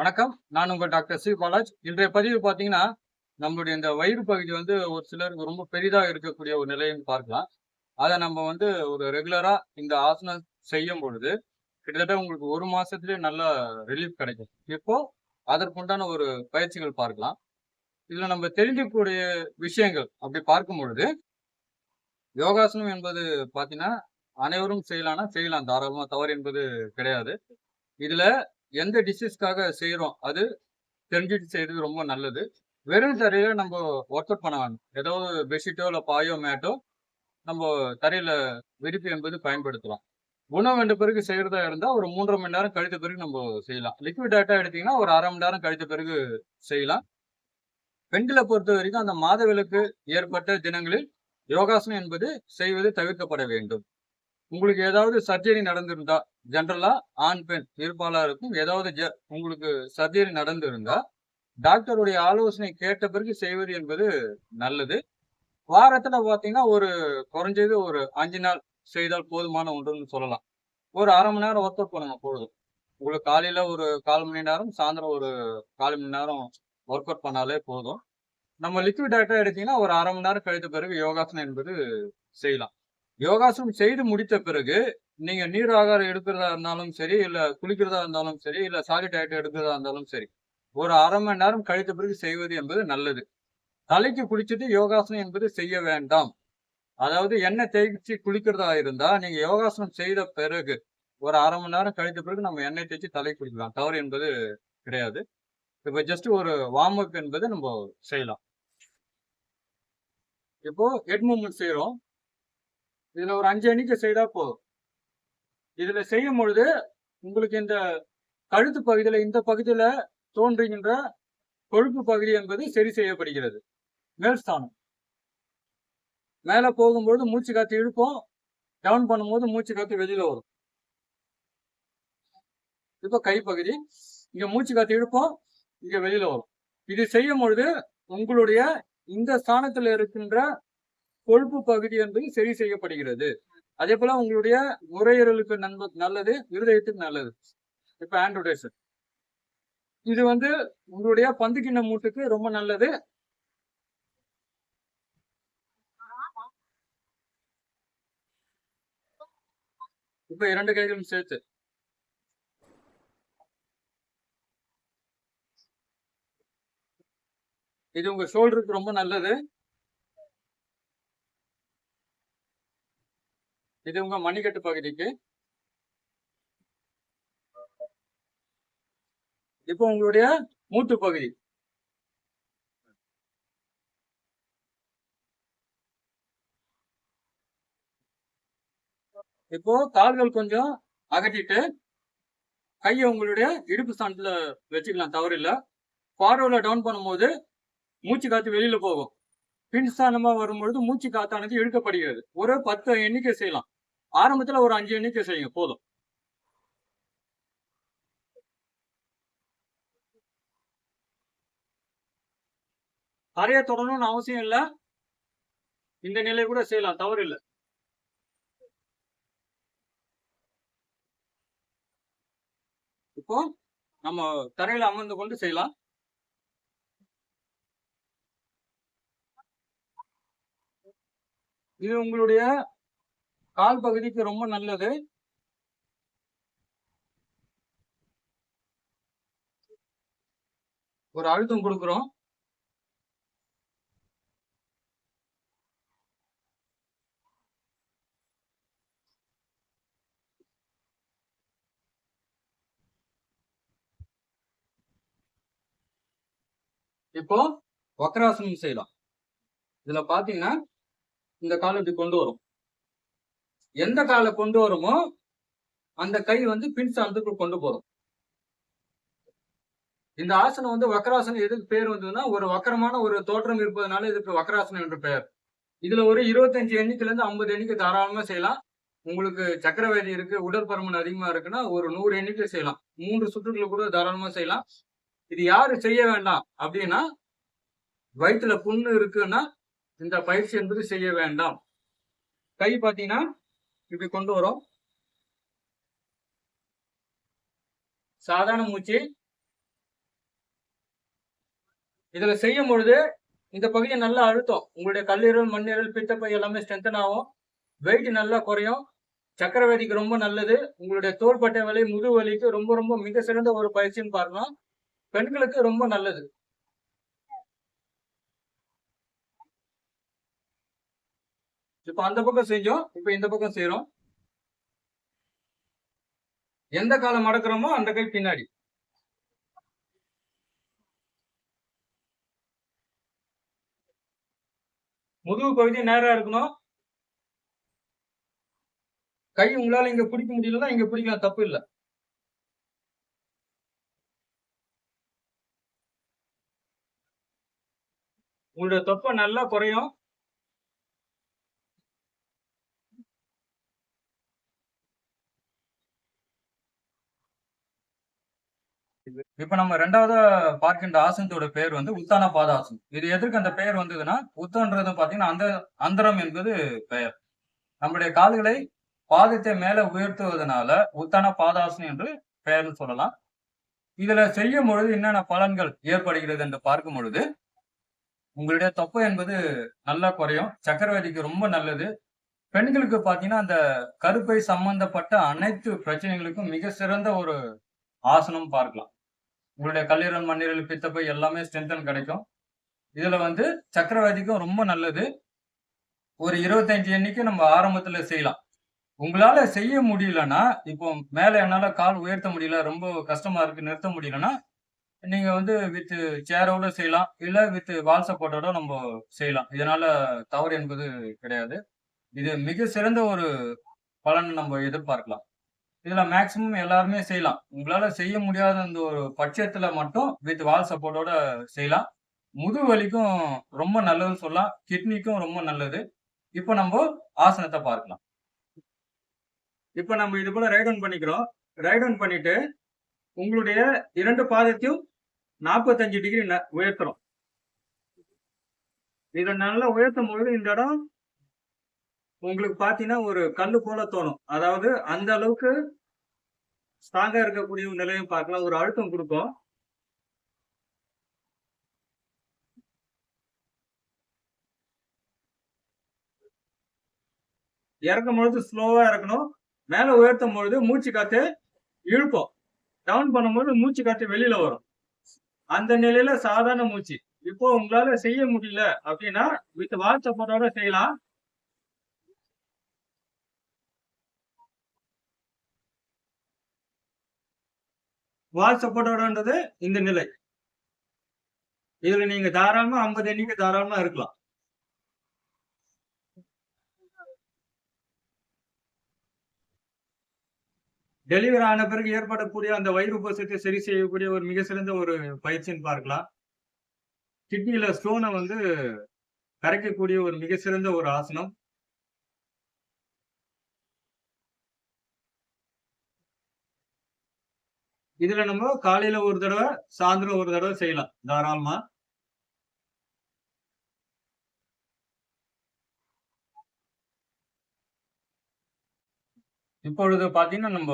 வணக்கம். நான் உங்கள் டாக்டர் சி. பாலாஜ். இன்றைய பதிவு பார்த்தீங்கன்னா நம்மளுடைய இந்த வயிறு பகுதி வந்து ஒரு சிலருக்கு ரொம்ப பெரிதாக இருக்கக்கூடிய ஒரு நிலைன்னு பார்க்கலாம். அதை நம்ம வந்து ஒரு ரெகுலராக இந்த ஆசனம் செய்யும் பொழுது கிட்டத்தட்ட உங்களுக்கு ஒரு மாசத்துலயே நல்ல ரிலீஃப் கிடைக்கும். இப்போ அதற்குண்டான ஒரு பயிற்சிகள் பார்க்கலாம். இதில் நம்ம தெரிஞ்சிக்கக்கூடிய விஷயங்கள் அப்படி பார்க்கும் பொழுது யோகாசனம் என்பது பார்த்தீங்கன்னா அனைவரும் செய்யலாம்னா செய்யலாம். தாராளமாக தவறு என்பது கிடையாது. இதில் எந்த டிசீஸ்க்காக செய்கிறோம் அது தெரிஞ்சுட்டு செய்கிறது ரொம்ப நல்லது. வெறும் தரையில் நம்ம ஒர்க் அவுட் பண்ண வேணும். ஏதோ ஒரு பெட்ஷீட்டோ இல்லை பாயோ மேட்டோ நம்ம தரையில் விரிப்பு என்பது பயன்படுத்தலாம் உணவு வேண்ட பிறகு செய்கிறதா இருந்தால் ஒரு மூன்றரை மணி நேரம் கழித்த பிறகு நம்ம செய்யலாம். லிக்விட் டேட்டா எடுத்தீங்கன்னா ஒரு அரை மணி நேரம் கழித்த பிறகு செய்யலாம். பெண்களை பொறுத்த வரைக்கும் அந்த மாதவிலக்கு ஏற்பட்ட தினங்களில் யோகாசனம் என்பது செய்வது தவிர்க்கப்பட வேண்டும். உங்களுக்கு ஏதாவது சர்ஜரி நடந்திருந்தா ஜென்ரலா ஆண் பெண் இருப்பாளருக்கும் ஏதாவது உங்களுக்கு சர்ஜரி நடந்திருந்தா டாக்டருடைய ஆலோசனை கேட்ட பிறகு செய்வது என்பது நல்லது. வாரத்துல பாத்தீங்கன்னா ஒரு குறைஞ்சது ஒரு அஞ்சு நாள் செய்தால் போதுமான ஒன்றுன்னு சொல்லலாம். ஒரு அரை மணி நேரம் ஒர்க் அவுட் பண்ணுங்க போதும் உங்களுக்கு காலையில ஒரு கால் மணி நேரம் சாயந்தரம் ஒரு கால் மணி நேரம் ஒர்க் அவுட் பண்ணாலே போதும். நம்ம லிக்விட் டாக்டர் எடுத்தீங்கன்னா ஒரு அரை மணி நேரம் கழித்த பிறகு யோகாசனம் என்பது செய்யலாம். யோகாசனம் செய்து முடித்த பிறகு நீங்க நீர் ஆகாரம் எடுக்கிறதா இருந்தாலும் சரி இல்ல குளிக்கிறதா இருந்தாலும் சரி இல்ல சாரி டயட் எடுக்கிறதா இருந்தாலும் சரி ஒரு அரை மணி நேரம் கழித்த பிறகு செய்வது என்பது நல்லது. தலைக்கு குளிச்சுட்டு யோகாசனம் என்பது செய்ய வேண்டாம். அதாவது எண்ணெய் தேய்ச்சி குளிக்கிறதா இருந்தா நீங்க யோகாசனம் செய்த பிறகு ஒரு அரை மணி நேரம் கழித்த பிறகு நம்ம எண்ணெய் தேய்ச்சி தலை குளிக்கலாம். தவறு என்பது கிடையாது. இப்ப ஜஸ்ட் ஒரு வார்ம் அப் என்பது நம்ம செய்யலாம். இப்போ ஹெட் மூவ்மெண்ட் செய்யறோம் இதுல ஒரு அஞ்சு எண்ணிக்கை செய்தா போதும். இதுல செய்யும் பொழுது உங்களுக்கு இந்த கழுத்து பகுதியில இந்த பகுதியில தோன்றுகின்ற கொழுப்பு பகுதி என்பது சரி செய்யப்படுகிறது. மேல்ஸ்தானம் மேல போகும்போது மூச்சு காத்து இழுப்போம். டவுன் பண்ணும்போது மூச்சு காத்து வெளியில வரும். இப்ப கைப்பகுதி இங்க மூச்சு காத்து இழுப்போம். இங்க வெளியில வரும். இது செய்யும் பொழுது உங்களுடைய இந்த ஸ்தானத்துல இருக்கின்ற கொழுப்பு பகுதி என்பது சரி செய்யப்படுகிறது. அதே போல உங்களுடைய நுரையீரலுக்கு நன்மை நல்லது இருதயத்துக்கு நல்லது. இப்ப ஆண்ட்ரோடேஷன் இது வந்து உங்களுடைய பந்து கிண்ண மூட்டுக்கு ரொம்ப நல்லது. இப்ப இரண்டு கைகளும் சேர்த்து. இது உங்க ஷோல்டருக்கு ரொம்ப நல்லது. இது உங்க மணிக்கட்டு பகுதிக்கு. இப்போ உங்களுடைய மூட்டு பகுதி. இப்போ கால்கள் கொஞ்சம் அகட்டிட்டு கையை உங்களுடைய இடுப்பு ஸ்தானத்துல வச்சுக்கலாம் தவறு இல்ல ஃபார்வர்ட்ல டவுன் பண்ணும்போது மூச்சு காத்து வெளியில போகும். பின்சானமா வரும்பொழுது மூச்சு காத்தானது இழுக்கப்படுகிறது. ஒரு பத்து எண்ணிக்கை செய்யலாம். ஆரம்பத்துல ஒரு அஞ்சு எண்ணிக்கை செய்யுங்க போதும். தரையை தொடரணும்னு அவசியம் இல்ல. இந்த நிலை கூட செய்யலாம் தவறு இல்லை. இப்போ நம்ம தரையில அமர்ந்து கொண்டு செய்யலாம். இது உங்களுடைய கால் பகுதிக்கு ரொம்ப நல்லது. ஒரு அழுத்தம் கொடுக்குறோம். இப்போ வக்ராசனம் செய்யலாம். இதுல பாத்தீங்கன்னா இந்த காலை இப்படி கொண்டு வரும். எந்த காலை கொண்டு வருமோ அந்த கை வந்து பின் ஸ்தானத்துக்குள் கொண்டு போறோம் இந்த ஆசனம் வந்து வக்ராசனம் எதுக்கு பேர் வந்ததுன்னா ஒரு வக்கரமான ஒரு தோற்றம் இருப்பதனால இதுக்கு வக்ராசனம் என்று பெயர். இதுல ஒரு இருபத்தஞ்சு எண்ணிக்கையில இருந்து ஐம்பது எண்ணிக்கை தாராளமா செய்யலாம். உங்களுக்கு சக்கரவேதி இருக்கு உடற்பருமன் அதிகமா இருக்குன்னா ஒரு நூறு எண்ணிக்கை செய்யலாம். மூன்று சுற்றுகளை கூட தாராளமா செய்யலாம். இது யாரு செய்ய வேண்டாம் அப்படின்னா வயிற்றுல புண்ணு இருக்குன்னா இந்த பயிற்சி என்பது செய்ய வேண்டாம். கை பார்த்தீங்கன்னா இப்படி கொண்டு வரும். சாதாரண மூச்சு. இதுல செய்யும் பொழுது இந்த பகுதியை நல்லா அழுத்தம். உங்களுடைய கல்லீரல் மண்ணீரல் பித்தப்பை எல்லாமே ஸ்ட்ரென்தன் ஆகும். வெயிட் நல்லா குறையும். சக்கரவதிக்கு ரொம்ப நல்லது. உங்களுடைய தோள்பட்டை வலி முதுகு வலிக்கு ரொம்ப ரொம்ப மிக சிறந்த ஒரு பயிற்சின்னு பாருங்க. பெண்களுக்கு ரொம்ப நல்லது. இப்ப அந்த பக்கம் செஞ்சோம் இப்ப இந்த பக்கம் செய்யறோம் எந்த காலம் மடக்கிறோமோ அந்த கை பின்னாடி. முதுகு பகுதி நேரா இருக்கணும். கை உங்களால இங்க பிடிக்க முடியலன்னா இங்க பிடிக்கலாம் தப்பு இல்ல. உங்களோட தொப்பை நல்லா குறையும். இப்ப நம்ம ரெண்டாவது பார்க்கின்ற ஆசனத்தோட பேர் வந்து உத்தான பாதாசனம் இது எதற்கு அந்த பெயர் வந்ததுன்னா உத்தன்றது பாத்தீங்கன்னா அந்த அந்தரம் என்பது பெயர். நம்முடைய கால்களை பாதத்தை மேல உயர்த்துவதனால உத்தான பாதாசனம் என்று பெயர்னு சொல்லலாம். இதுல செய்யும் பொழுது என்னென்ன பலன்கள் ஏற்படுகிறது என்று பார்க்கும் பொழுது உங்களுடைய தொப்பை என்பது நல்லா குறையும் சக்கரவர்த்திக்கு ரொம்ப நல்லது. பெண்களுக்கு பாத்தீங்கன்னா அந்த கருப்பை சம்பந்தப்பட்ட அனைத்து பிரச்சனைகளுக்கும் மிக சிறந்த ஒரு ஆசனம் பார்க்கலாம். உங்களுடைய கல்லீரல் மண்ணீரல் பித்தப்பை எல்லாமே ஸ்ட்ரென்தன் கிடைக்கும். இதில் வந்து சக்கரவாதிக்கும் ரொம்ப நல்லது. ஒரு இருபத்தஞ்சு எண்ணிக்கை நம்ம ஆரம்பத்தில் செய்யலாம். உங்களால் செய்ய முடியலன்னா இப்போ மேலே என்னால் கால் உயர்த்த முடியல ரொம்ப கஷ்டமாக இருக்குது நிறுத்த முடியலன்னா நீங்கள் வந்து வித் சேரோட செய்யலாம். இல்லை வித் வால் சப்போர்ட்டோட நம்ம செய்யலாம். இதனால் தவறு என்பது கிடையாது. இது மிக சிறந்த ஒரு பலன் நம்ம எதிர்பார்க்கலாம். இதுல மேக்சிமம் எல்லாருமே செய்யலாம். உங்களால செய்ய முடியாத அந்த ஒரு பட்சத்துல மட்டும் வித் வால் சப்போர்ட்டோட செய்யலாம். முதுகு வலிக்கும் ரொம்ப நல்லதுன்னு சொல்லலாம். கிட்னிக்கும் ரொம்ப நல்லது. இப்போ நம்ம ஆசனத்தை பார்க்கலாம். இப்போ நம்ம இது போல ரைட் டவுன் பண்ணிக்கிறோம். ரைட் டவுன் பண்ணிட்டு உங்களுடைய இரண்டு பாதத்தையும் நாற்பத்தஞ்சு டிகிரி உயர்த்துறோம் இதை நல்லா உயர்த்தும் பொழுது இந்த இடம் உங்களுக்கு பாத்தீங்கன்னா ஒரு கல்லு போல தோணும். அதாவது அந்த அளவுக்கு ஸ்ட்ராங்கா இருக்கக்கூடிய நிலையும் பார்க்கலாம். ஒரு அழுத்தம் கொடுக்கும். இறக்கும் பொழுது ஸ்லோவா இறக்கணும். மேல உயர்த்தும் பொழுது மூச்சு காத்து இழுப்போம் டவுன் பண்ணும்போது மூச்சு காத்து வெளியில வரும். அந்த நிலையில சாதாரண மூச்சு. இப்போ உங்களால செய்ய முடியல அப்படின்னா வித் வால் போட்டோட செய்யலாம். வால் சப்போர்ட்டோடன்றது இந்த நிலை. இதுல நீங்க தாராளமா ஐம்பது எண்ணிக்கை தாராளமா இருக்கலாம். டெலிவரி ஆன பிறகு ஏற்படக்கூடிய அந்த வயிறு உபசத்தை சரி செய்யக்கூடிய ஒரு மிக சிறந்த ஒரு பயிற்சின்னு பார்க்கலாம். கிட்னியில ஸ்டோனை வந்து கரைக்கக்கூடிய ஒரு மிக சிறந்த ஒரு ஆசனம். இதுல நம்ம காலையில ஒரு தடவை சாயந்தரம் ஒரு தடவை செய்யலாம். தாராளமா. இப்பொழுது பாத்தீங்கன்னா நம்ம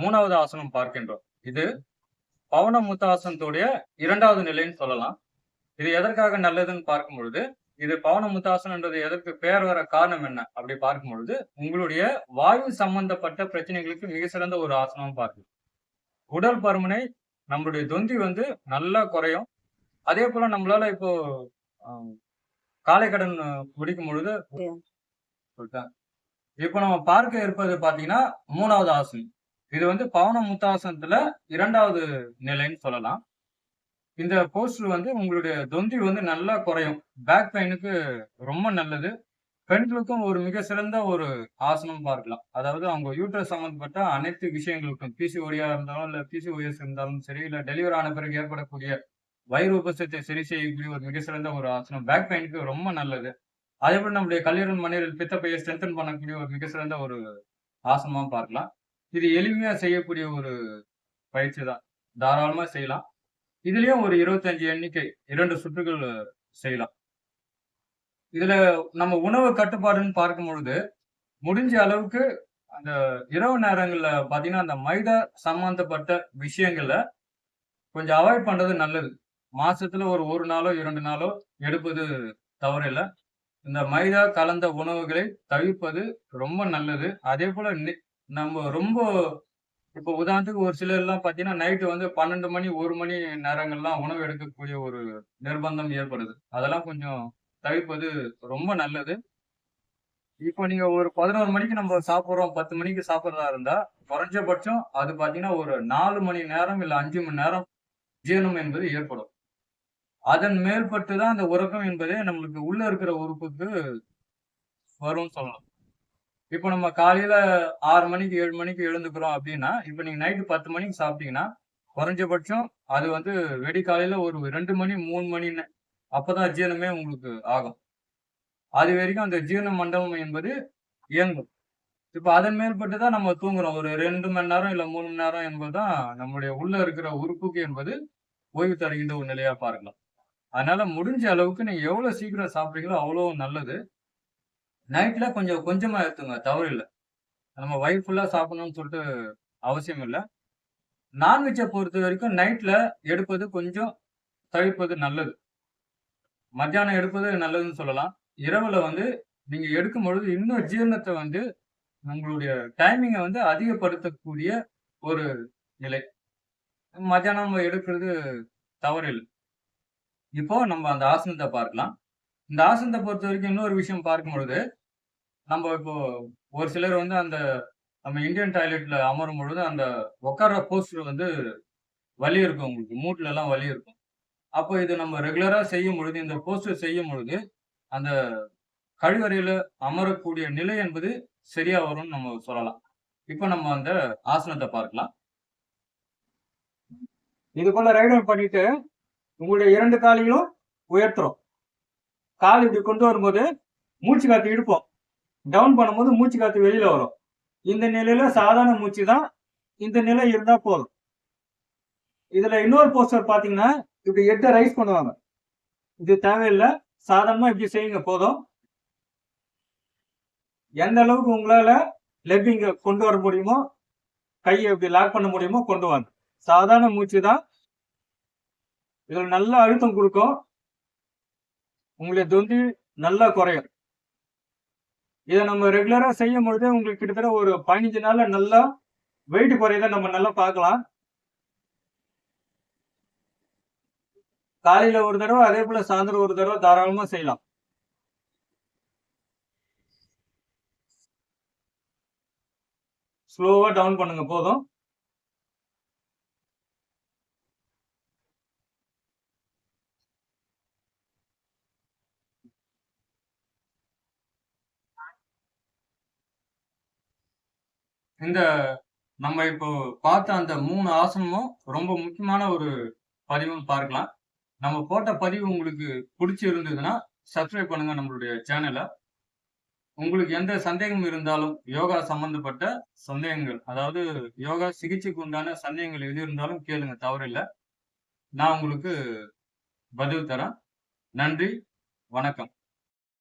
மூணாவது ஆசனம் பார்க்கின்றோம். இது பவன முத்தாசனத்துடைய இரண்டாவது நிலைன்னு சொல்லலாம். இது எதற்காக நல்லதுன்னு பார்க்கும் பொழுது இது பவன முத்தாசனன்றது எதற்கு பெயர் வர காரணம் என்ன அப்படி பார்க்கும் பொழுது உங்களுடைய வாயு சம்பந்தப்பட்ட பிரச்சனைகளுக்கு மிக சிறந்த ஒரு ஆசனம் பார்க்கணும் உடல் பருமனை நம்மளுடைய தொந்தி வந்து நல்லா குறையும். அதே போல நம்மளால இப்போ காலை கடன் முடிக்கும் பொழுது சொல்லிட்டேன். இப்போ நம்ம பார்க்க இருப்பது பாத்தீங்கன்னா மூணாவது ஆசனம் இது வந்து பவன முத்தாசனத்துல இரண்டாவது நிலைன்னு சொல்லலாம். இந்த போஸ்டர் வந்து உங்களுடைய தொந்தி வந்து நல்லா குறையும். பேக் பெயினுக்கு ரொம்ப நல்லது. பெண்களுக்கும் ஒரு மிக சிறந்த ஒரு ஆசனம் பார்க்கலாம். அதாவது அவங்க யூட்ரஸ் சம்பந்தப்பட்ட அனைத்து விஷயங்களுக்கும் பிசிஓடியா இருந்தாலும் இல்ல பிசிஓஎஸ் இருந்தாலும் சரி இல்ல டெலிவரி ஆன பிறகு ஏற்படக்கூடிய வயிறு உபசத்தை சரி செய்யக்கூடிய ஒரு மிக சிறந்த ஒரு ஆசனம். பேக் பெயினுக்கு ரொம்ப நல்லது. அதே போல நம்முடைய கல்லீரல் மண்ணீரல் பித்தப்பையை ஸ்ட்ரென்தன் பண்ணக்கூடிய ஒரு மிக சிறந்த ஒரு ஆசனமா பார்க்கலாம். இது எளிமையா செய்யக்கூடிய ஒரு பயிற்சி தான். தாராளமா செய்யலாம். இதுலயும் ஒரு இருபத்தஞ்சு எண்ணிக்கை இரண்டு சுற்றுகள் செய்யலாம். இதுல நம்ம உணவு கட்டுப்பாடுன்னு பார்க்கும் பொழுது முடிஞ்ச அளவுக்கு அந்த இரவு நேரங்கள்ல பாத்தீங்கன்னா அந்த மைதா சம்பந்தப்பட்ட விஷயங்கள்ல கொஞ்சம் அவாய்ட் பண்றது நல்லது. மாசத்துல ஒரு ஒரு நாளோ இரண்டு நாளோ எடுப்பது தவறில்லை. இந்த மைதா கலந்த உணவுகளை தவிர்ப்பது ரொம்ப நல்லது. அதே போல நி- நம்ம ரொம்ப இப்போ உதாரணத்துக்கு ஒரு சிலர் எல்லாம் பாத்தீங்கன்னா நைட்டு வந்து பன்னெண்டு மணி ஒரு மணி நேரங்கள்லாம் உணவு எடுக்கக்கூடிய ஒரு நிர்பந்தம் ஏற்படுது. அதெல்லாம் கொஞ்சம் தவிர்ப்பது ரொம்ப நல்லது. இப்போ நீங்க ஒரு பதினோரு மணிக்கு நம்ம சாப்பிட்றோம் பத்து மணிக்கு சாப்பிட்றதா இருந்தா குறைஞ்சபட்சம் அது பாத்தீங்கன்னா ஒரு நாலு மணி நேரம் இல்ல அஞ்சு மணி நேரம் ஜீரணம் என்பது ஏற்படும். அதன் மேற்பட்டு தான் அந்த உறக்கம் என்பதே நம்மளுக்கு உள்ள இருக்கிற உறுப்புக்கு வரும்னு சொல்லலாம். இப்போ நம்ம காலையில ஆறு மணிக்கு ஏழு மணிக்கு எழுந்துக்கிறோம் அப்படின்னா இப்போ நீங்க நைட்டு பத்து மணிக்கு சாப்பிட்டீங்கன்னா குறைஞ்சபட்சம் அது வந்து வெடி காலையில ஒரு ரெண்டு மணி மூணு மணி அப்பதான் ஜீரணமே உங்களுக்கு ஆகும். அது வரைக்கும் அந்த ஜீரண மண்டபம் என்பது இயங்கும். இப்போ அதன் மேற்பட்டு தான் நம்ம தூங்குறோம். ஒரு ரெண்டு மணி நேரம் இல்ல மூணு மணி நேரம் என்பதுதான் நம்முடைய உள்ள இருக்கிற உறுப்புக்கு என்பது ஓய்வு தருகின்ற ஒரு நிலையா பார்க்கலாம். அதனால முடிஞ்ச அளவுக்கு நீங்க எவ்வளவு சீக்கிரம் சாப்பிட்றீங்களோ அவ்வளவு நல்லது. நைட்ல கொஞ்சம் கொஞ்சமா எடுத்துங்க தவறு இல்லை. நம்ம வயிறு ஃபுல்லா சாப்பிடணும்னு சொல்லிட்டு அவசியம் இல்லை. நான்வெஜ்ஜை பொறுத்த வரைக்கும் நைட்ல எடுப்பது கொஞ்சம் தவிர்ப்பது நல்லது. மத்தியானம் எடுப்பது நல்லதுன்னு சொல்லலாம். இரவுல வந்து நீங்க எடுக்கும் பொழுது இன்னும் ஜீரணத்தை வந்து உங்களுடைய டைமிங்கை வந்து அதிகப்படுத்தக்கூடிய ஒரு நிலை. மத்தியானம் நம்ம எடுக்கிறது தவறில்லை. இப்போ நம்ம அந்த ஆசனத்தை பார்க்கலாம். இந்த ஆசனத்தை பொறுத்த வரைக்கும் இன்னொரு விஷயம் பார்க்கும் பொழுது நம்ம இப்போ ஒரு சிலர் வந்து அந்த நம்ம இந்தியன் டாய்லெட்ல அமரும் பொழுது அந்த உட்கார்ற போஸ்டர் வந்து வலி இருக்கும் உங்களுக்கு. மூட்டுல எல்லாம் வலி இருக்கும். அப்போ இது நம்ம ரெகுலரா செய்யும் பொழுது இந்த போஸ்டர் செய்யும் பொழுது அந்த கழிவறையில அமரக்கூடிய நிலை என்பது சரியா வரும்னு நம்ம சொல்லலாம். இப்போ நம்ம அந்த ஆசனத்தை பார்க்கலாம். இது போல ரைடர் பண்ணிட்டு உங்களுடைய இரண்டு காலையும் உயர்த்துறோம். கால் இப்படி கொண்டு வரும்போது மூச்சு காத்து இழுப்போம். டவுன் பண்ணும்போது மூச்சு காத்து வெளியில வரும். இந்த நிலையில சாதாரண மூச்சு தான் இந்த நிலை இருந்தா போதும். இதுல இன்னொரு போஸ்டர் பாத்தீங்கன்னா இப்படி எட்ட ரைஸ் பண்ணுவாங்க. இது தேவையில்லை. சாதாரணமாக இப்படி செய்யுங்க போதும். எந்த அளவுக்கு உங்களால லெப்பிங்க கொண்டு வர முடியுமோ கையை இப்படி லாக் பண்ண முடியுமோ கொண்டு வாங்க. சாதாரண மூச்சு தான். இதில் நல்ல அழுத்தம் கொடுக்கும். உங்களுடைய தொந்தி நல்லா குறையும். இதை நம்ம ரெகுலராக செய்யும் பொழுதே உங்களுக்கு கிட்டத்தட்ட ஒரு பதினஞ்சு நாளில் நல்லா வெயிட் குறையத நம்ம நல்லா பார்க்கலாம். காலையில ஒரு தடவை அதே போல சாயந்தரம் ஒரு தடவை தாராளமா செய்யலாம். ஸ்லோவா டவுன் பண்ணுங்க போதும். இந்த நம்ம இப்போ பார்த்த அந்த மூணு ஆசனமும் ரொம்ப முக்கியமான ஒரு பதிவும் பார்க்கலாம். நம்ம போட்ட பதிவு உங்களுக்கு பிடிச்சி இருந்ததுன்னா சப்ஸ்கிரைப் பண்ணுங்க நம்மளுடைய சேனலை உங்களுக்கு எந்த சந்தேகம் இருந்தாலும் யோகா சம்பந்தப்பட்ட சந்தேகங்கள் அதாவது யோகா சிகிச்சைக்கு உண்டான சந்தேகங்கள் எது இருந்தாலும் கேளுங்க தவறில்லை. நான் உங்களுக்கு பதில் தரேன். நன்றி வணக்கம்.